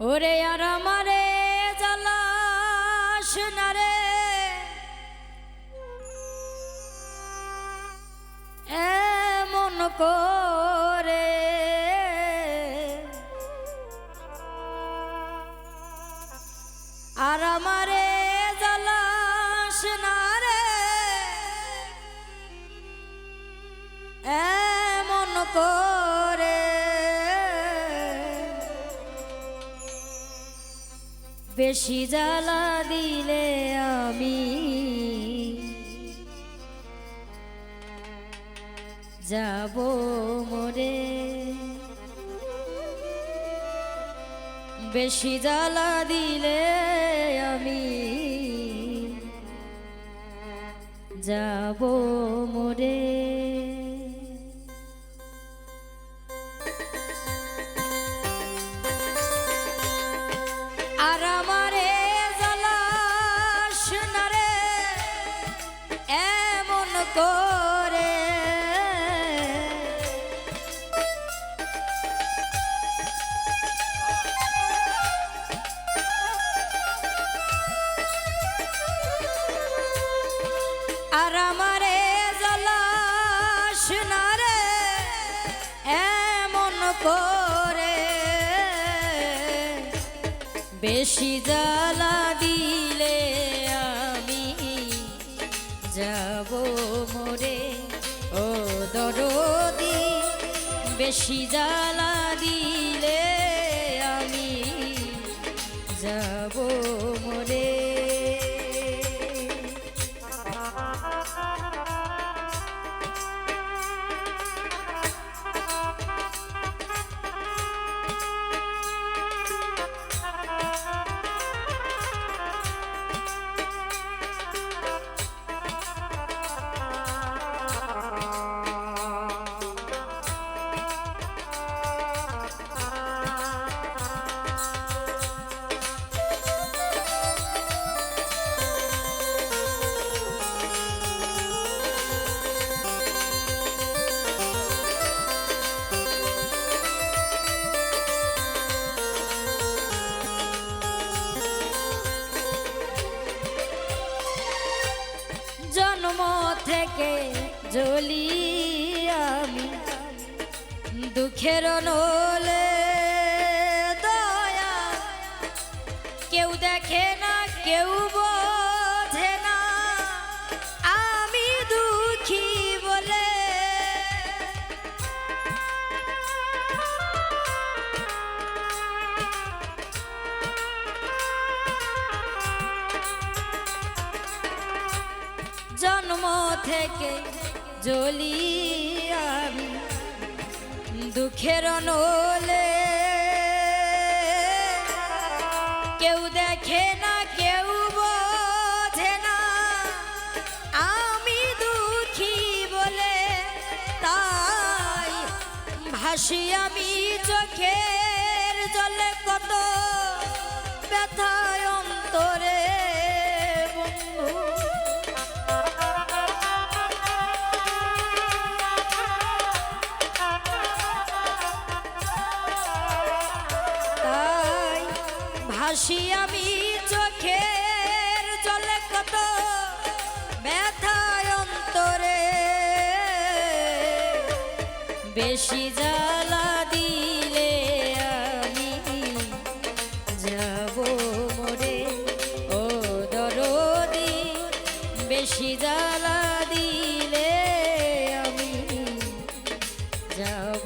ওরে আর আমারে জ্বালাস না রে। এমন করে আর আমারে বেশি জ্বালা দিলে আমি যাব মরে। বেশি জ্বালা দিলে আমি যাব বেশি জ্বালা দিলে আমি যাব মোরে। ও দরদি বেশি জ্বালা দিলে থেকে জ্বলি আমি। দুঃখের নলে দয়া। কেউ দেখে না কেউ থেকে জ্বলি আমি দুঃখের নলে। কেউ দেখে না, কেউ বোঝে না। আমি দুঃখী বলে তাই ভাসি আমি চোখের জলে কত ব্যথায় অন্তরে। ভাসি আমি চোখের জলে কত ব্যথায় অন্তরে। বেশি জ্বালা দিলে আমি যাব মোরে। ও দরদি, বেশি জ্বালা দিলে আমি যাব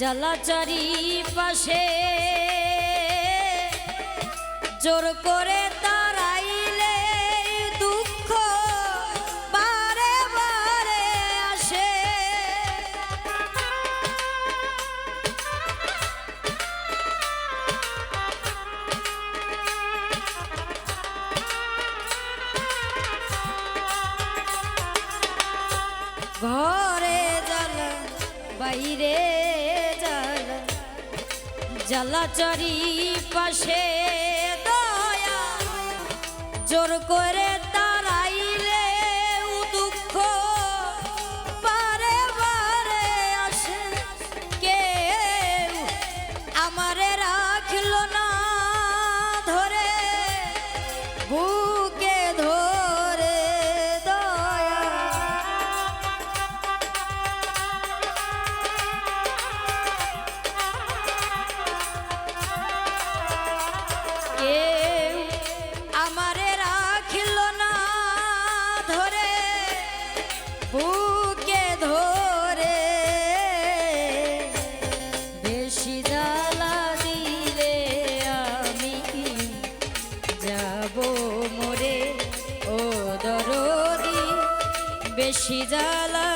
জলাচারি পাশে জোর করে তারাইলে দুঃখ বারে বারে আসে। ঘরে জল বাইরে জলাচরি পাশে দয়া। জোর করে বেশি জ্বালা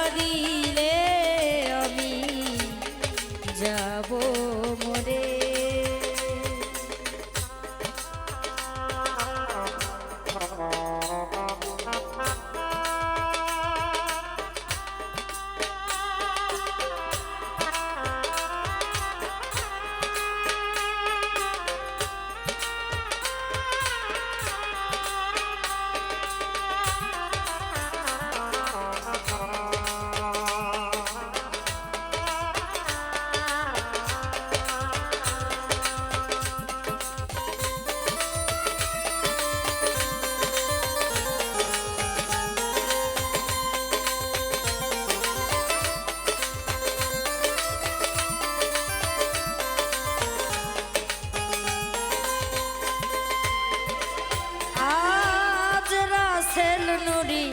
নুরি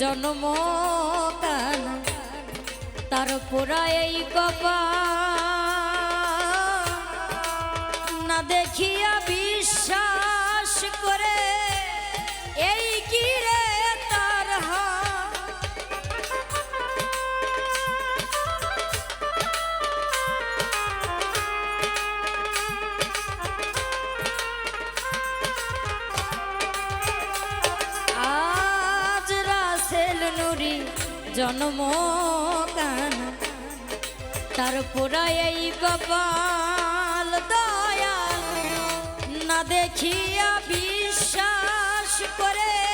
জন্ম কান তার পুরা এই কপা না দেখিয়া বিশ্বাস করে এই কি রে জন্ম কান। তার পুরা এই কপাল দয়াল। না দেখিয়া বিশ্বাস করে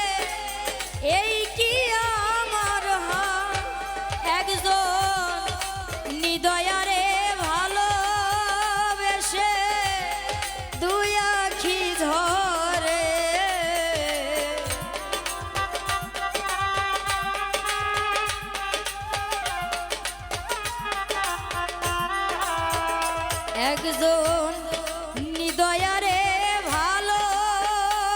একজন নিদয়ারে ভালোবেসে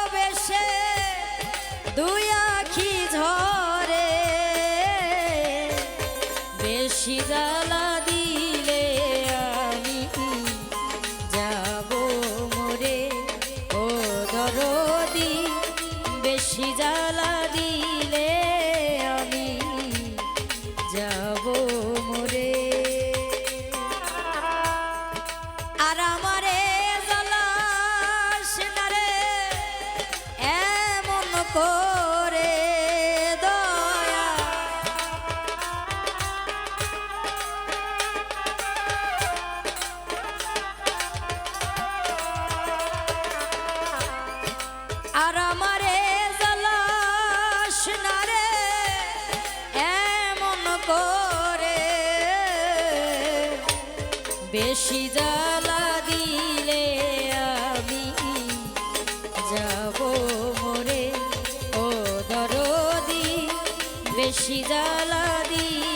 দুই আখি ঝরে বেশি জ্বালা আর আমারে জ্বালাস না রে, এমন করে। বেশি জ্বালা দিলে আমি যাব মরে, ও দরদি। বেশি জ্বালা দিলে